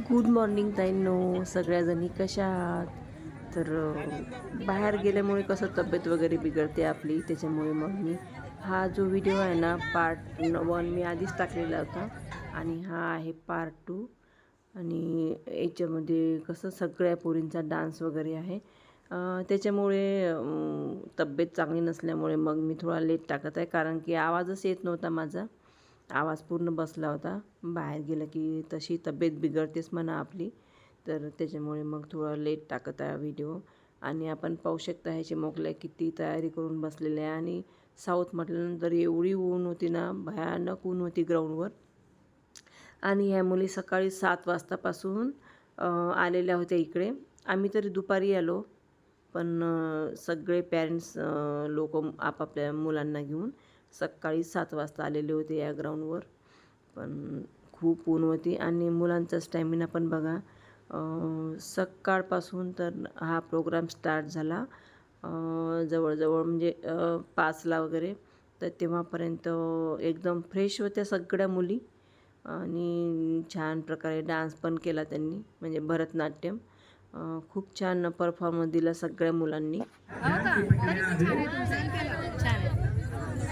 Good morning ताईंनो. सगळ्याजणी कशा आहात? तर बाहेर गेल्यामुळे कसं तब्येत वगैरे बिघडते आपली त्याच्यामुळे मग मी हा जो व्हिडिओ आहे ना पार्ट वन मी आधीच टाकलेला होता. आणि हा आहे पार्ट टू आणि याच्यामध्ये कसं सगळ्या पोरींचा डान्स वगैरे आहे. त्याच्यामुळे तब्येत चांगली नसल्यामुळे मग मी थोडा लेट टाकत आहे. कारण की आवाजच येत नव्हता माझा. आवाज पूर्ण बसला होता. बाहेर गेलं की तशी तब्येत बिघडतेच म्हणा आपली. तर त्याच्यामुळे मग थोडं लेट टाकत आहे व्हिडिओ आणि आपण पाहू शकता ह्याचे मोकल्या किती तयारी करून बसलेले आहे. आणि साऊथ म्हटल्यानंतर एवढी ऊन होती ना भयानक ऊन होती ग्राउंडवर आणि ह्या मुली सकाळी सात वाजतापासून आलेल्या होत्या इकडे. आम्ही तरी दुपारी आलो. पण सगळे पॅरेंट्स लोक आपापल्या मुलांना घेऊन सकाळी सात वाजता आलेले होते या ग्राउंडवर पण खूप ऊन होती आणि मुलांचा स्टॅमिना पण बघा सकाळपासून तर हा प्रोग्राम स्टार्ट झाला. जवळजवळ म्हणजे पाचला वगैरे. तर तेव्हापर्यंत एकदम फ्रेश होत्या सगळ्या मुली. आणि छान प्रकारे डान्स पण केला त्यांनी म्हणजे भरतनाट्यम. खूप छान परफॉर्मन्स दिला सगळ्या मुलांनी.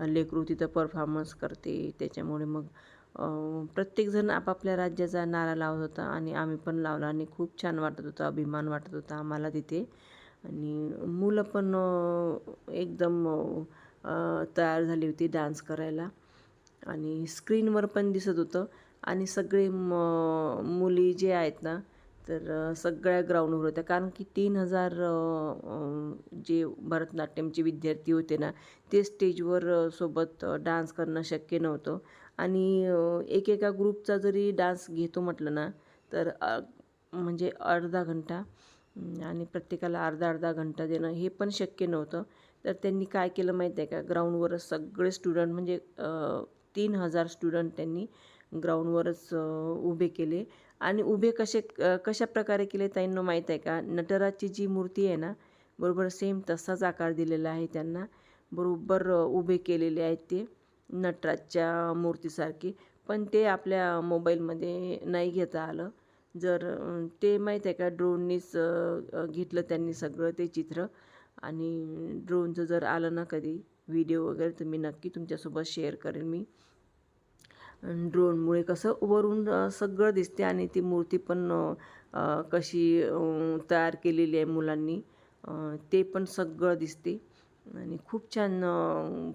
लेकरू तिथं परफॉर्मन्स करते. त्याच्यामुळे मग प्रत्येकजण आपापल्या राज्याचा नारा लावत होता आणि आम्ही पण लावला आणि खूप छान वाटत होतं अभिमान वाटत होता आम्हाला तिथे. आणि मुलं पण एकदम तयार झाली होती डान्स करायला. आणि स्क्रीनवर पण दिसत होतं. आणि सगळे म मुली जे आहेत ना तर सगळ्या ग्राउंडवर होत्या. कारण की तीन हजार जे भरतनाट्यमचे विद्यार्थी होते ना ते स्टेजवर सोबत डान्स करणं शक्य नव्हतं. आणि एकेका ग्रुपचा जरी डान्स घेतो म्हटलं ना तर म्हणजे अर्धा घंटा आणि प्रत्येकाला अर्धा अर्धा घंटा देणं हे पण शक्य नव्हतं. तर त्यांनी काय केलं माहीत आहे का ग्राउंडवरच सगळे स्टुडंट म्हणजे तीन हजार स्टुडंट त्यांनी ग्राउंडवरच उभे केले. आणि उभे कसे कशा प्रकारे केले त्यांना माहीत आहे का? नटराजची जी मूर्ती आहे ना बरोबर सेम तसाच आकार दिलेला आहे त्यांना. बरोबर उभे केलेले आहेत ते नटराजच्या मूर्तीसारखी. पण ते आपल्या मोबाईलमध्ये नाही घेता आलं. जर ते माहीत आहे का ड्रोननीच घेतलं त्यांनी सगळं ते चित्र. आणि ड्रोनचं जर आलं ना कधी व्हिडिओ वगैरे तर मी नक्की तुमच्यासोबत शेअर करेन मी. ड्रोनमुळे कसं वरून सगळं दिसते आणि ती मूर्ती पण कशी तयार केलेली आहे मुलांनी ते पण सगळं दिसते. आणि खूप छान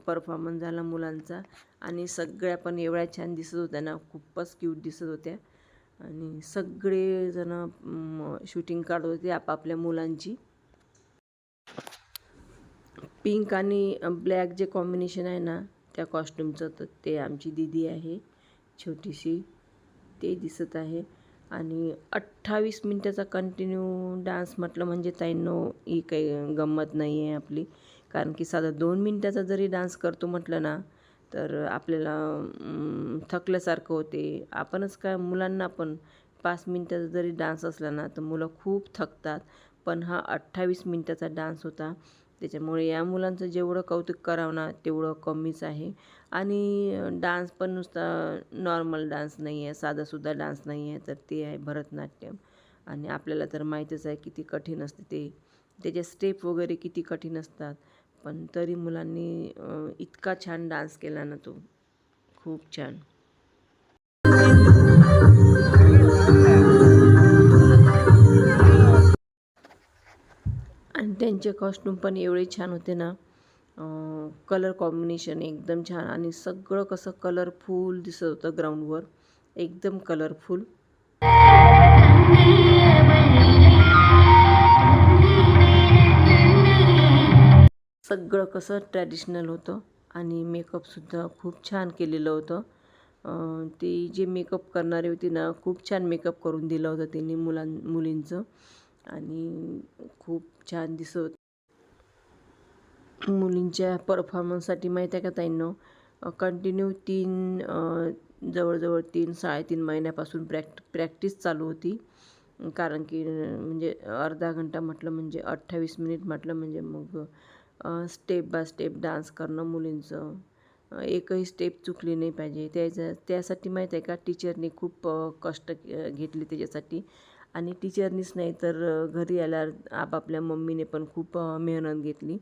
परफॉर्मन्स झाला मुलांचा आणि सगळ्या पण एवढ्या छान दिसत होत्या ना खूपच क्यूट दिसत होत्या. आणि सगळेजणं शूटिंग काढत होते आपापल्या मुलांची. पिंक आणि ब्लॅक जे कॉम्बिनेशन आहे ना त्या कॉस्ट्युमचं तर ते आमची दीदी आहे. छोटीशी. ते दिसत आहे. आणि अठ्ठावीस मिनटाचा कंटिन्यू डान्स म्हटलं म्हणजे ताईंनो ही काही गंमत नाही आहे आपली. कारण की साधं दोन मिनटाचा जरी डान्स करतो म्हटलं ना तर आपल्याला थकल्यासारखं होते. आपणच काय मुलांना पण पाच मिनटाचा जरी डान्स असला ना तर मुलं खूप थकतात. पण हा अठ्ठावीस मिनटाचा डान्स होता. त्याच्यामुळे या मुलांचं जेवढं कौतुक करावं ना तेवढं कमीच आहे. आणि डान्स पण नुसता नॉर्मल डान्स नाही आहे साधासुद्धा डान्स नाही आहे तर ते आहे भरतनाट्यम. आणि आपल्याला तर माहीतच आहे किती कठीण असते ते. त्याचे स्टेप वगैरे किती कठीण असतात. पण तरी मुलांनी इतका छान डान्स केला ना तो. खूप छान. आणि त्यांचे कॉस्ट्यूम पण एवढे छान होते ना. कलर कॉम्बिनेशन एकदम छान आणि सगळं कसं कलरफुल दिसत होतं ग्राउंडवर एकदम कलरफुल सगळं कसं ट्रॅडिशनल होतं आणि मेकअपसुद्धा खूप छान केलेलं होतं. ती जे मेकअप करणारी होती ना खूप छान मेकअप करून दिलं होतं तिने मुलां मुलींचं. आणि खूप छान दिसत. मुलींच्या परफॉर्मन्ससाठी माहीत आहे का ताईंनो? कंटिन्यू तीन जवळजवळ तीन साडेतीन महिन्यापासून प्रॅक्ट प्रॅक्टिस चालू होती. कारण की म्हणजे अर्धा घंटा म्हटलं म्हणजे अठ्ठावीस मिनिट म्हटलं म्हणजे मग स्टेप बाय स्टेप डान्स करणं मुलींचं. एकही स्टेप चुकली नाही पाहिजे. त्याच्या त्यासाठी माहीत आहे का टीचरने खूप कष्ट घेतले त्याच्यासाठी. आणि टीचरनीच नाही तर घरी आल्यावर आपापल्या मम्मीने पण खूप मेहनत घेतली.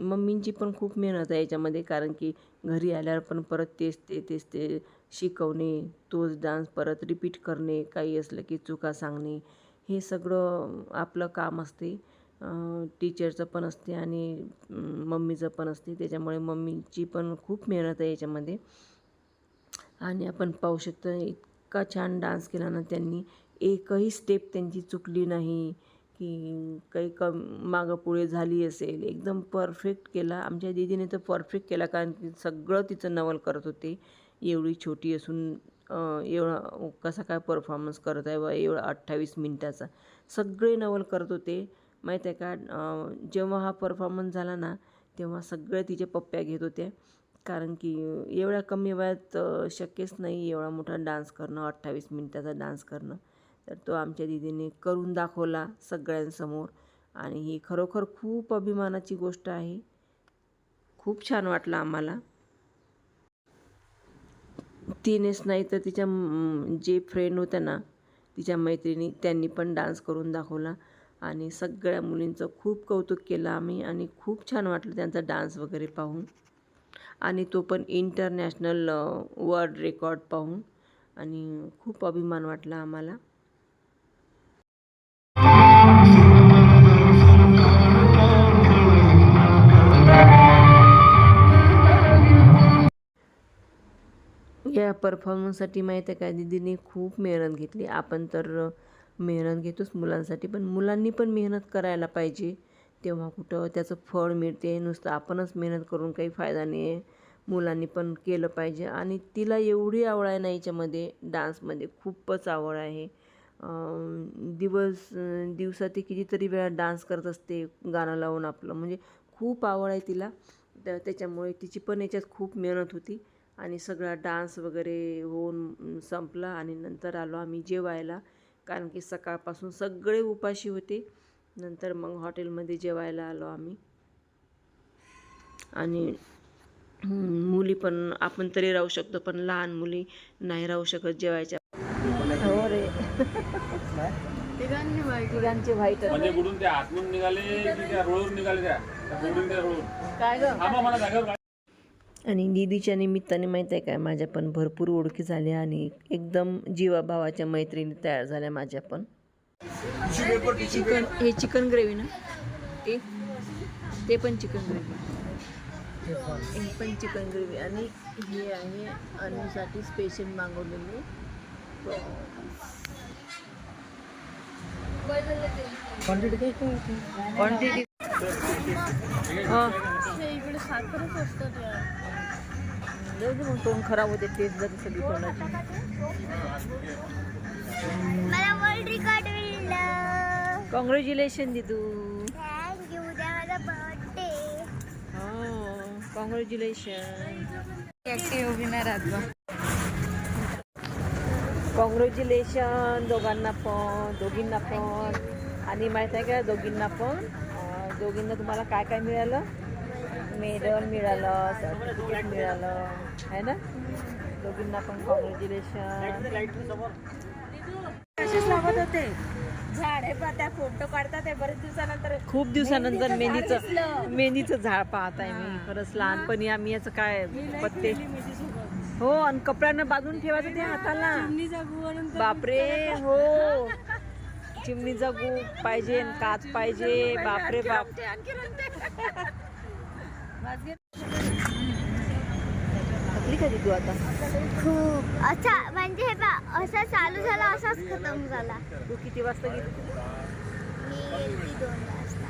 मम्मींची पण खूप मेहनत आहे याच्यामध्ये कारण की घरी आल्यावर पण परत तेच ते तेच ते शिकवणे तोच डान्स परत रिपीट करणे काही असलं की चुका सांगणे हे सगळं आपलं काम असते. टीचरचं पण असते आणि मम्मीचं पण असते. त्याच्यामुळे मम्मीची पण खूप मेहनत आहे याच्यामध्ये. आणि आपण पाहू शकतो इतका छान डान्स केला ना त्यांनी. एकही स्टेप त्यांची चुकली नाही की काही कम मागं पुढे झाली असेल. एकदम परफेक्ट केला. आमच्या दीदीने तर परफेक्ट केला कारण की सगळं तिचं नवल करत होते. एवढी छोटी असून एवढा कसा काय परफॉर्मन्स करत आहे बा एवढा अठ्ठावीस मिनटाचा. सगळे नवल करत होते. माहीत आहे का? जेव्हा हा परफॉर्मन्स झाला ना तेव्हा सगळे तिचे पप्प्या घेत होते कारण की एवढ्या कमी वयात शक्यच नाही एवढा मोठा डान्स करणं अठ्ठावीस मिनटाचा डान्स करणं. तर तो आमच्या दिदीने करून दाखवला सगळ्यांसमोर. आणि ही खरोखर खूप अभिमानाची गोष्ट आहे. खूप छान वाटलं आम्हाला. तिनेच नाही तर तिच्या जे फ्रेंड होत्या ना तिच्या मैत्रिणी त्यांनी पण डान्स करून दाखवला. आणि सगळ्या मुलींचं खूप कौतुक केलं आम्ही आणि खूप छान वाटलं त्यांचा डान्स वगैरे पाहून. आणि तो पण इंटरनॅशनल वर्ल्ड रेकॉर्ड पाहून. आणि खूप अभिमान वाटला आम्हाला. त्या परफॉर्मन्ससाठी माहीत आहे का दिदीने खूप मेहनत घेतली. आपण तर मेहनत घेतोच मुलांसाठी पण मुलांनी पण मेहनत करायला पाहिजे. तेव्हा कुठं त्याचं फळ मिळते नुसतं आपणच मेहनत करून काही फायदा नाही आहे मुलांनी पण केलं पाहिजे. आणि तिला एवढी आवड आहे ना याच्यामध्ये डान्समध्ये खूपच आवड आहे. दिवस दिवसात ती कितीतरी वेळा डान्स करत असते गाणं लावून आपलं. म्हणजे खूप आवड आहे तिला. तर त्याच्यामुळे तिची पण याच्यात खूप मेहनत होती. आणि सगळा डान्स वगैरे होऊन संपला आणि नंतर आलो आम्ही जेवायला. कारण की सकाळपासून सगळे उपाशी होते. नंतर मग हॉटेलमध्ये जेवायला आलो आम्ही. आणि मुली पण आपण तरी राहू शकतो पण लहान मुली नाही राहू शकत जेवायच्या. हो रे तिघांचे व्हाईट म्हणजे त्या निघाले की त्या रोडवर निघाले त्या? त्या बुडून त्या रोड काय ग? आणि दीदीच्या निमित्ताने माहीत आहे काय माझ्या पण भरपूर ओळखी झाल्या आणि एकदम जीवाभावाच्या मैत्रिणी तयार झाल्या माझ्या पण. चिकन हे चिकन ग्रेव्ही ना? ते? ते पण चिकन ग्रेव्ही. हे पण चिकन ग्रेव्ही. आणि हे आहे अनुसाठी स्पेशल मागवलेले. क्वांटिटी क्वांटिटी इकडे साखरच असतात यार. जाऊ दे मग तोंड खराब होते टेस्ट जाते सगळी तोंडाची मला वर्ल्ड रेकॉर्ड मिळलं. कॉंग्रॅच्युलेशन दिदू. थँक्यू उद्या माझा बर्थडे हो कॉंग्रॅच्युलेशन ऍक्टिव्ह उभी नाही राहत बा कॉंग्रॅच्युलेशन दोघांना पण दोघींना पण. आणि माहीत आहे का दोघींना पण? दोघींना तुम्हाला काय काय मिळालं? मेडल मिळालं सर्टिफिकेट मिळालं आहे ना? दोघींना पण कॉंग्रॅच्युलेशन असेच लागत होते. झाडे त्या फोटो काढतात ते बरेच दिवसानंतर खूप दिवसानंतर मेहंदीचं झाड मेहंदीचं दिसलं. मेहंदीचं झाड पाहत आहे मी खरंच लहानपणी आम्ही याचं काय पत्ते हो आणि कपड्यानं बांधून ठेवायचं ते हाताला. बापरे हो. चिमणीचा गू पाहिजे काच पाहिजे. बापरे बाप. थकली का तू आता? खूप. अच्छा म्हणजे हे पा असा चालू झाला असाच खतम झाला. तू किती वाजता गेली मी गेली दोन वाजता.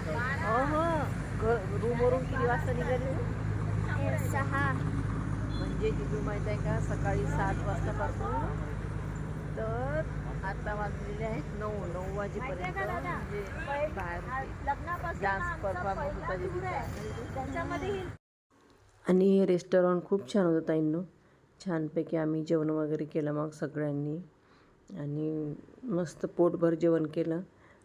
रूमवरून किती वाजता निघाली हे? सहा. म्हणजे किती माहीत आहे का सकाळी सात वाजतापासून तर आता वाजलेले आहेत नऊ नऊ वाजेपर्यंत. म्हणजे बाहेर डान्स परफॉर्मन्स होता. त्याच्यामध्ये ही आणि हे रेस्टॉरंट खूप छान होतं ताईंनो. छानपैकी आम्ही जेवण वगैरे केलं मग सगळ्यांनी. आणि मस्त पोटभर जेवण केलं.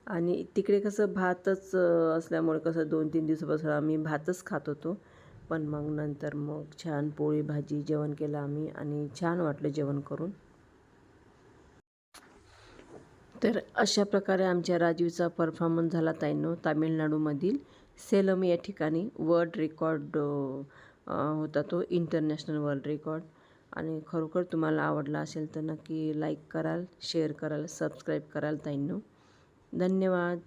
आणि तिकडे कसं भातच असल्यामुळे कसं दोन तीन दिवसापासून आम्ही भातच खात होतो. पण मग नंतर मग छान पोळी भाजी जेवण केलं आम्ही आणि छान वाटलं जेवण करून. तर अशा प्रकारे आमच्या राजीवचा परफॉर्मन्स झाला ताईनो तामिळनाडूमधील सेलम या ठिकाणी वर्ल्ड रेकॉर्ड होता तो इंटरनॅशनल वर्ल्ड रेकॉर्ड आणि खरोखर तुम्हाला आवडला असेल तर नक्की लाईक कराल शेअर कराल सबस्क्राईब कराल ताईंनो. धन्यवाद.